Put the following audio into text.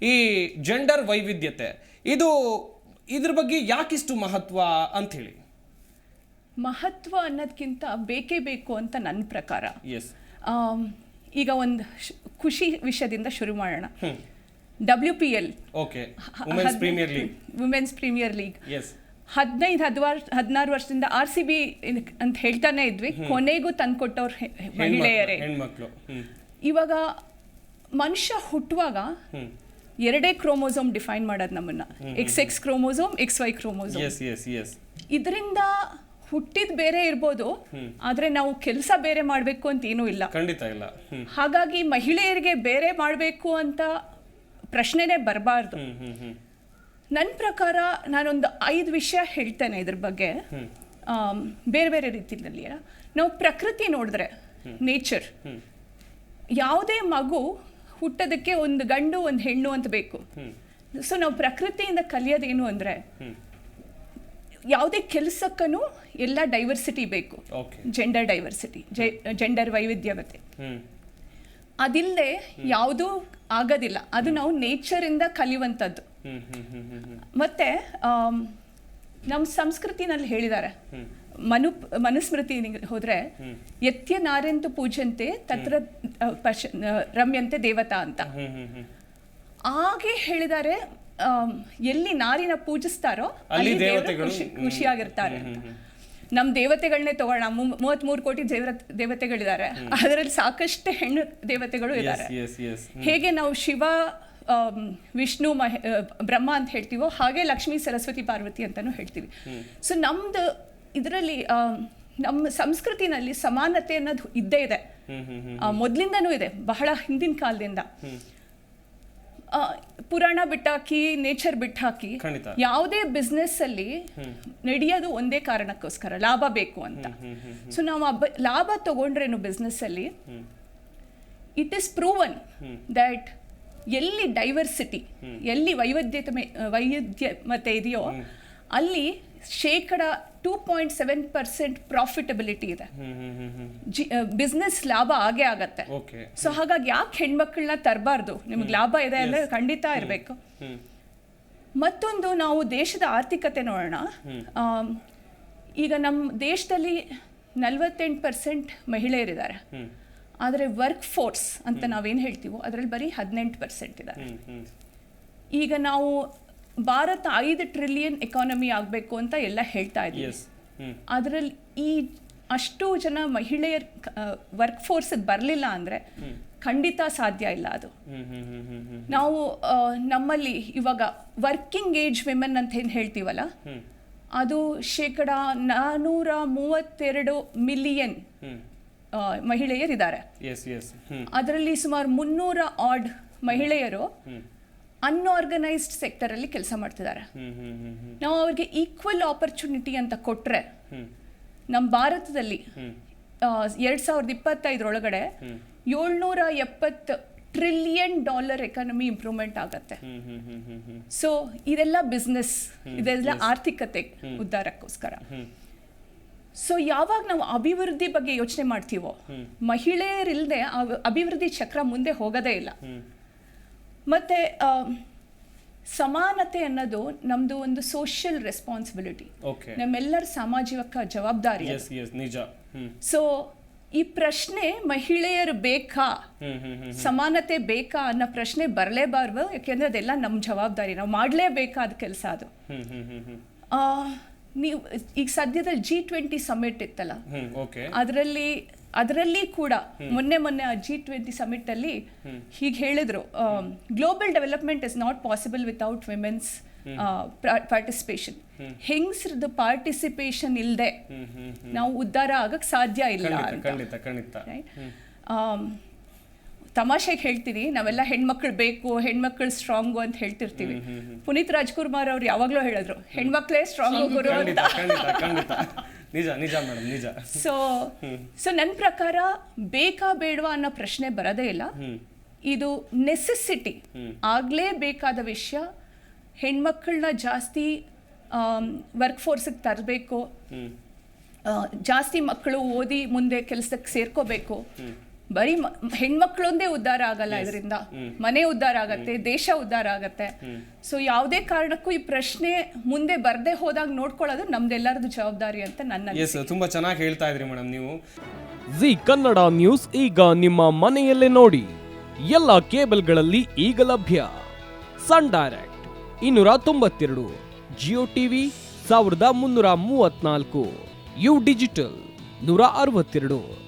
ಈ ಜೆಂಡರ್ ವೈವಿಧ್ಯತೆ ಇದು ಇದ್ರ ಬಗ್ಗೆ ಯಾಕಿಷ್ಟು ಮಹತ್ವ ಅಂತ ಹೇಳಿ ಮಹತ್ವ ಅನ್ನೋದಕ್ಕಿಂತ ಬೇಕೇ ಬೇಕು ಅಂತ ನನ್ನ ಪ್ರಕಾರ. ಎಸ್ ಈಗ ಒಂದು ಖುಷಿ ವಿಷಯದಿಂದ ಶುರು ಮಾಡೋಣ. W P L okay women's premier league women's premier league S ಹದಿನೈದು ಹದಿವಾರು ಹದಿನಾರು ವರ್ಷದಿಂದ ಆರ್ ಸಿ ಬಿ ಅಂತ ಹೇಳ್ತಾನೆ ಇದ್ವಿ. ಕೊನೆಗೂ ತಂದ್ಕೊಟ್ಟವ್ರು ಮಹಿಳೆಯರೇ. ಇವಾಗ ಮನುಷ್ಯ ಹುಟ್ಟುವಾಗ ಎರಡೇ ಕ್ರೋಮೋಸೋಮ್ ಡಿಫೈನ್ ಮಾಡೋದು ನಮ್ಮನ್ನ. X X chromosome X Y chromosome. Yes yes yes ಇದರಿಂದ ಹುಟ್ಟಿದ ಬೇರೆ ಇರ್ಬೋದು ಆದ್ರೆ ನಾವು ಕೆಲಸ ಬೇರೆ ಮಾಡಬೇಕು ಅಂತ ಏನೂ ಇಲ್ಲ. ಖಂಡಿತ ಇಲ್ಲ. ಹಾಗಾಗಿ ಮಹಿಳೆಯರಿಗೆ ಬೇರೆ ಮಾಡಬೇಕು ಅಂತ ಪ್ರಶ್ನೆನೇ ಬರಬಾರ್ದು. ನನ್ನ ಪ್ರಕಾರ ನಾನೊಂದು ಐದು ವಿಷಯ ಹೇಳ್ತೇನೆ ಇದ್ರ ಬಗ್ಗೆ. ಬೇರೆ ಬೇರೆ ರೀತಿಯಲ್ಲಿ. ನಾವು ಪ್ರಕೃತಿ ನೋಡಿದ್ರೆ ನೇಚರ್ ಯಾವುದೇ ಮಗು ಹುಟ್ಟೋದಕ್ಕೆ ಒಂದು ಗಂಡು ಒಂದು ಹೆಣ್ಣು ಅಂತ ಬೇಕು. ಸೊ ನಾವು ಪ್ರಕೃತಿಯಿಂದ ಕಲಿಯೋದೇನು ಅಂದರೆ ಯಾವುದೇ ಕೆಲಸಕ್ಕೂ ಎಲ್ಲ ಡೈವರ್ಸಿಟಿ ಬೇಕು. ಜೆಂಡರ್ ಡೈವರ್ಸಿಟಿ ಜೆಂಡರ್ ವೈವಿಧ್ಯವತೆ ಮತ್ತೆ ಅದಿಲ್ಲದೆ ಯಾವುದೂ ಆಗೋದಿಲ್ಲ. ಅದು ನಾವು ನೇಚರಿಂದ ಕಲಿಯುವಂಥದ್ದು. ಮತ್ತೆ ನಮ್ಮ ಸಂಸ್ಕೃತಿನಲ್ಲಿ ಹೇಳಿದ್ದಾರೆ. ಮನು ಮನುಸ್ಮೃತಿ ಹೋದ್ರೆ ಯತ್ಯ ನಾರೆಂತು ಪೂಜಂತೆ ತತ್ರ ಪಶ ರಮ್ಯಂತೆ ದೇವತಾ ಅಂತ. ಹಾಗೆ ಹೇಳಿದ್ದಾರೆ ಎಲ್ಲಿ ನಾರಿನ ಪೂಜಿಸ್ತಾರೋ ಅಲ್ಲಿ ದೇವತೆಗಳು, ಖುಷಿಯಾಗಿರ್ತಾರೆ ನಮ್ ನಮ್ಮ ದೇವತೆಗಳನ್ನೇ ತಗೋಣ ಮೂವತ್ಮೂರು ಕೋಟಿ ದೇವರ ದೇವತೆಗಳಿದ್ದಾರೆ. ಅದರಲ್ಲಿ ಸಾಕಷ್ಟು ಹೆಣ್ಣು ದೇವತೆಗಳು ಇದ್ದಾರೆ. ಹೇಗೆ ನಾವು ಶಿವ ವಿಷ್ಣು ಮಹ ಬ್ರಹ್ಮ ಅಂತ ಹೇಳ್ತೀವೋ ಹಾಗೆ ಲಕ್ಷ್ಮೀ ಸರಸ್ವತಿ ಪಾರ್ವತಿ ಅಂತಾನೂ ಹೇಳ್ತೀವಿ. ಸೊ ನಮ್ದು ಇದರಲ್ಲಿ ನಮ್ಮ ಸಂಸ್ಕೃತಿನಲ್ಲಿ ಸಮಾನತೆ ಅನ್ನೋದು ಇದ್ದೇ ಇದೆ. ಮೊದಲಿಂದನೂ ಇದೆ ಬಹಳ ಹಿಂದಿನ ಕಾಲದಿಂದ. ಪುರಾಣ ಬಿಟ್ಟಾಕಿ ನೇಚರ್ ಬಿಟ್ಟಾಕಿ. ಯಾವುದೇ ಬಿಸ್ನೆಸ್ ಅಲ್ಲಿ ನಡೆಯೋದು ಒಂದೇ ಕಾರಣಕ್ಕೋಸ್ಕರ ಲಾಭ ಬೇಕು ಅಂತ. ಸೊ ನಾವು ಆ ಲಾಭ ತಗೊಂಡ್ರೇನು ಬಿಸ್ನೆಸ್ ಅಲ್ಲಿ ಇಟ್ ಇಸ್ ಪ್ರೂವನ್ ದಟ್ ಎಲ್ಲಿ ಡೈವರ್ಸಿಟಿ ಎಲ್ಲಿ ವೈವಿಧ್ಯತೆ ವೈವಿಧ್ಯಮತೆ ಇದೆಯೋ ಅಲ್ಲಿ ಶೇಕಡ two point seven percent profitability ಇದೆ. ಜಿ ಬಿಸ್ನೆಸ್ ಲಾಭ ಆಗೇ ಆಗತ್ತೆ. ಸೊ ಹಾಗಾಗಿ ಯಾಕೆ ಹೆಣ್ಮಕ್ಳನ್ನ ತರಬಾರ್ದು? ನಿಮ್ಗೆ ಲಾಭ ಇದೆ ಅಂದ್ರೆ ಖಂಡಿತ ಇರಬೇಕು. ಮತ್ತೊಂದು ನಾವು ದೇಶದ ಆರ್ಥಿಕತೆ ನೋಡೋಣ. ಈಗ ನಮ್ಮ ದೇಶದಲ್ಲಿ ನಲವತ್ತೆಂಟು ಪರ್ಸೆಂಟ್ ಮಹಿಳೆಯರಿದ್ದಾರೆ. ಆದರೆ ವರ್ಕ್ ಫೋರ್ಸ್ ಅಂತ ನಾವೇನು ಹೇಳ್ತೀವೋ ಅದರಲ್ಲಿ ಬರೀ ಹದಿನೆಂಟು ಪರ್ಸೆಂಟ್ ಇದ್ದಾರೆ. ಈಗ ನಾವು ಭಾರತ ಐದು ಟ್ರಿಲಿಯನ್ ಎಕಾನಮಿ ಆಗಬೇಕು ಅಂತ ಎಲ್ಲ ಹೇಳ್ತಾ ಇದ್ದೀವಿ. ಅದರಲ್ಲಿ ಈ ಅಷ್ಟು ಜನ ಮಹಿಳೆಯರ್ ವರ್ಕ್ ಫೋರ್ಸ್ ಬರಲಿಲ್ಲ ಅಂದರೆ ಖಂಡಿತ ಸಾಧ್ಯ ಇಲ್ಲ ಅದು. ನಾವು ನಮ್ಮಲ್ಲಿ ಇವಾಗ ವರ್ಕಿಂಗ್ ಏಜ್ ವಿಮೆನ್ ಅಂತ ಏನು ಹೇಳ್ತೀವಲ್ಲ? ಅದು ಶೇಕಡ ನಾನೂರ ಮೂವತ್ತೆರಡು ಮಿಲಿಯನ್ ಮಹಿಳೆಯರಿದ್ದಾರೆ. ಅದರಲ್ಲಿ ಸುಮಾರು ಮುನ್ನೂರ ಆಡ್ ಮಹಿಳೆಯರು ಅನ್ಆರ್ಗನೈಸ್ಡ್ ಸೆಕ್ಟರಲ್ಲಿ ಕೆಲಸ ಮಾಡ್ತಿದ್ದಾರೆ ನಾವು ಅವ್ರಿಗೆ ಈಕ್ವಲ್ ಆಪರ್ಚುನಿಟಿ ಅಂತ ಕೊಟ್ರೆ ನಮ್ಮ ಭಾರತದಲ್ಲಿ ಎರಡ್ ಸಾವಿರದ ಇಪ್ಪತ್ತೈದರೊಳಗಡೆ ಏಳ್ನೂರ ಎಪ್ಪತ್ತು ಟ್ರಿಲಿಯನ್ ಡಾಲರ್ ಎಕಾನಮಿ ಇಂಪ್ರೂವ್ಮೆಂಟ್ ಆಗತ್ತೆ. ಸೊ ಇದೆಲ್ಲ ಬಿಸ್ನೆಸ್ ಇದೆಲ್ಲ ಆರ್ಥಿಕತೆ ಉದ್ಧಾರಕ್ಕೋಸ್ಕರ. ಸೊ ಯಾವಾಗ ನಾವು ಅಭಿವೃದ್ಧಿ ಬಗ್ಗೆ ಯೋಚನೆ ಮಾಡ್ತೀವೋ ಮಹಿಳೆಯರಿಲ್ಲದೆ ಅಭಿವೃದ್ಧಿ ಚಕ್ರ ಮುಂದೆ ಹೋಗೋದೇ ಇಲ್ಲ. ಮತ್ತೆ ಸಮಾನತೆ ಅನ್ನೋದು ನಮ್ದು ಒಂದು ಸೋಷಿಯಲ್ ರೆಸ್ಪಾನ್ಸಿಬಿಲಿಟಿ ನಮ್ಮೆಲ್ಲರ ಸಾಮಾಜಿಕ ಜವಾಬ್ದಾರಿ ನಿಜ. ಸೊ ಈ ಪ್ರಶ್ನೆ ಮಹಿಳೆಯರು ಬೇಕಾ? ಸಮಾನತೆ ಬೇಕಾ ಅನ್ನೋ ಪ್ರಶ್ನೆ ಬರಲೇಬಾರ್ದು ಯಾಕೆಂದ್ರೆ ಅದೆಲ್ಲ ನಮ್ಮ ಜವಾಬ್ದಾರಿ. ನಾವು ಮಾಡಲೇಬೇಕಾದ ಕೆಲಸ ಅದು. ನೀವು ಈಗ ಸದ್ಯದಲ್ಲಿ ಜಿ ಟ್ವೆಂಟಿ ಸಮಿಟ್ ಇತ್ತಲ್ಲ? ಅದರಲ್ಲಿ ಅದರಲ್ಲಿ ಕೂಡ ಮೊನ್ನೆ ಮೊನ್ನೆ ಆ ಜಿ ಟ್ವೆಂಟಿ ಸಮಿಟ್ ಅಲ್ಲಿ ಹೀಗೆ ಹೇಳಿದ್ರು global development is not possible without women's participation ಹೆಂಗಸ್ರದ್ದು participation ಇಲ್ಲದೆ ನಾವು ಉದ್ಧಾರ ಆಗಕ್ ಸಾಧ್ಯ ಇಲ್ಲ ಖಂಡಿತ ತಮಾಷೆಗೆ ಹೇಳ್ತೀವಿ ನಾವೆಲ್ಲ ಹೆಣ್ಮಕ್ಳು ಬೇಕು ಹೆಣ್ಮಕ್ಳು ಸ್ಟ್ರಾಂಗು ಅಂತ ಹೇಳ್ತಿರ್ತೀವಿ. ಪುನೀತ್ ರಾಜ್ಕುಮಾರ್ ಅವ್ರು ಯಾವಾಗಲೂ ಹೇಳಿದ್ರು ಹೆಣ್ಮಕ್ಳೇ ಸ್ಟ್ರಾಂಗು ಗುರು ಅಂತ. ನಿಜ ನಿಜ ಮೇಡಮ್ ನಿಜ. ಸೊ ಸೊ ನನ್ನ ಪ್ರಕಾರ ಬೇಕಾ ಬೇಡವಾ ಅನ್ನೋ ಪ್ರಶ್ನೆ ಬರೋದೇ ಇಲ್ಲ. ಇದು ನೆಸೆಸಿಟಿ ಆಗಲೇಬೇಕಾದ ವಿಷಯ. ಹೆಣ್ಮಕ್ಳನ್ನ ಜಾಸ್ತಿ ವರ್ಕ್ ಫೋರ್ಸಿಗೆ ತರಬೇಕು. ಜಾಸ್ತಿ ಮಕ್ಕಳು ಓದಿ ಮುಂದೆ ಕೆಲಸಕ್ಕೆ ಸೇರ್ಕೋಬೇಕು. ಬರೀ ಮ- ಹೆಣ್ಮಕ್ಳೊಂದೇ ಉದ್ಧಾರ ಆಗಲ್ಲ ಇದರಿಂದ. ಮನೆ ಉದ್ಧಾರ ಆಗತ್ತೆ ದೇಶ ಉದ್ಧಾರ ಆಗತ್ತೆ. ಸೊ ಯಾವುದೇ ಕಾರಣಕ್ಕೂ ಈ ಪ್ರಶ್ನೆ ಮುಂದೆ ಬರ್ದೇ ಹೋದಾಗ ನೋಡ್ಕೊಳ್ಳೋದು ನಮ್ದೆಲ್ಲರದು ಜವಾಬ್ದಾರಿ ಅಂತ ನನ್ನ ತುಂಬಾ ಚೆನ್ನಾಗಿ ಹೇಳ್ತಾ ಇದ್ರಿ ಮೇಡಮ್ ನೀವು. ಜಿ ಕನ್ನಡ ನ್ಯೂಸ್ ಈಗ ನಿಮ್ಮ ಮನೆಯಲ್ಲೇ ನೋಡಿ. ಎಲ್ಲ ಕೇಬಲ್ಗಳಲ್ಲಿ ಈಗ ಲಭ್ಯ. ಸನ್ ಡೈರೆಕ್ಟ್ ಇನ್ನೂರ ತೊಂಬತ್ತೆರಡು ಜಿಯೋ ಟಿವಿ ಸಾವಿರದ ಮುನ್ನೂರ ಮೂವತ್ನಾಲ್ಕು ಯು ಡಿಜಿಟಲ್ ನೂರ ಅರವತ್ತೆರಡು.